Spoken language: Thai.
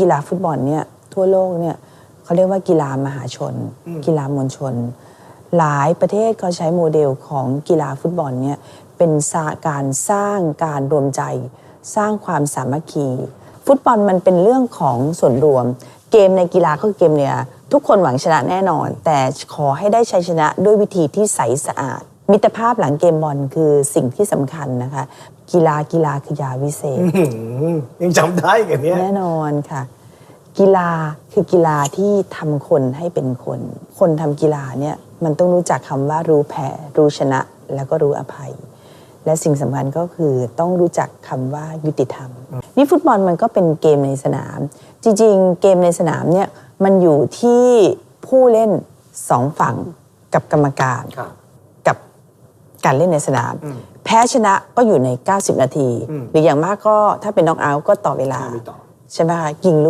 กีฬาฟุตบอลเนี่ยทั่วโลกเนี่ยเขาเรียกว่ากีฬามหาชน กีฬามวลชน หลายประเทศเขาใช้โมเดลของกีฬาฟุตบอลเนี่ยเป็นสาการสร้างการรวมใจ สร้างความสามัคคี ฟุตบอลมันเป็นเรื่องของส่วนรวม เกมในกีฬาก็คือเกมเนี่ยทุกคนหวังชนะแน่นอน แต่ขอให้ได้ชัยชนะด้วยวิธีที่ใสสะอาด มิตรภาพหลังเกมบอลคือสิ่งที่สำคัญนะคะ กีฬากีฬาคือยาวิเศษอื้อหือยังจำได้กันเนี้ยแน่นอนค่ะ กีฬาคือกีฬาที่ทำคนให้เป็นคน คนทำกีฬาเนี่ยมันต้องรู้จักคำว่ารู้แพ้รู้ชนะ แล้วก็รู้อภัย และสิ่งสำคัญก็คือต้องรู้จักคำว่ายุติธรรม นี่ฟุตบอลมันก็เป็นเกมในสนาม จริงๆ เกมในสนามเนี่ยมันอยู่ที่ผู้เล่นสองฝั่งกับกรรมการครับกับ การเล่นในสนาม แพ้ชนะก็อยู่ใน 90 นาที หรืออย่างมากก็ถ้าเป็นน็อกเอาท์ก็ต่อเวลาไม่ต่อใช่ไหมคะยิงลูก